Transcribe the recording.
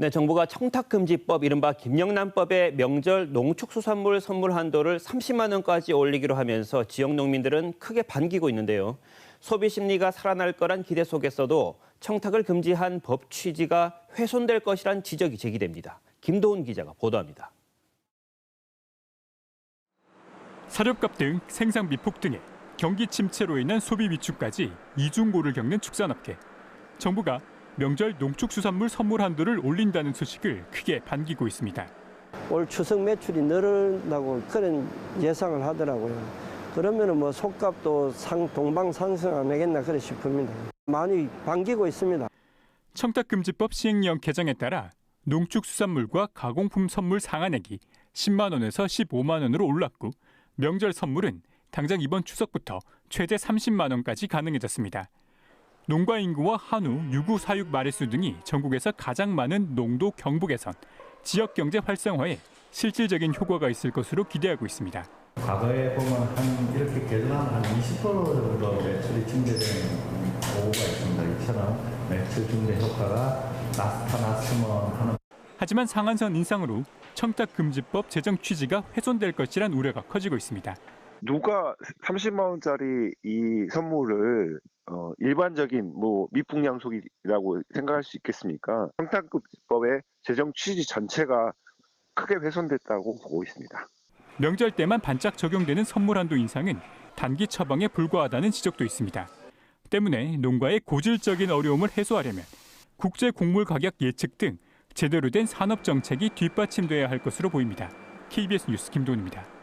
네, 정부가 청탁금지법 이른바 김영란법의 명절 농축수산물 선물 한도를 30만 원까지 올리기로 하면서 지역 농민들은 크게 반기고 있는데요. 소비 심리가 살아날 거란 기대 속에서도 청탁을 금지한 법 취지가 훼손될 것이란 지적이 제기됩니다. 김도훈 기자가 보도합니다. 사료값 등 생산 미폭 등의 경기 침체로 인한 소비 위축까지 이중고를 겪는 축산업계. 정부가 명절 농축수산물 선물 한도를 올린다는 소식을 크게 반기고 있습니다. 올 추석 매출이 늘어난다고 그런 예상을 하더라고요. 그러면은 뭐 속값도 상 동방 상승 안 하겠나 그래 싶습니다. 많이 반기고 있습니다. 청탁금지법 시행령 개정에 따라 농축수산물과 가공품 선물 상한액이 10만 원에서 15만 원으로 올랐고 명절 선물은 당장 이번 추석부터 최대 30만 원까지 가능해졌습니다. 농가 인구와 한우, 유구 사육 마리수 등이 전국에서 가장 많은 농도 경북에선 지역 경제 활성화에 실질적인 효과가 있을 것으로 기대하고 있습니다. 과거에 보면 한 이렇게 개선하면 한20% 정도 매출이 증대되는 오후가 있습니다. 이처럼 매출 증대 효과가 나타났으면 하는 하지만 상한선 인상으로 청탁금지법 제정 취지가 훼손될 것이란 우려가 커지고 있습니다. 누가 30만 원짜리 이 선물을 어, 일반적인 뭐 미풍양속이라고 생각할 수 있겠습니까? 청탁금지법의 제정 취지 전체가 크게 훼손됐다고 보고 있습니다. 명절 때만 반짝 적용되는 선물 한도 인상은 단기 처방에 불과하다는 지적도 있습니다. 때문에 농가의 고질적인 어려움을 해소하려면 국제 곡물 가격 예측 등 제대로 된 산업 정책이 뒷받침돼야 할 것으로 보입니다. KBS 뉴스 김도훈입니다.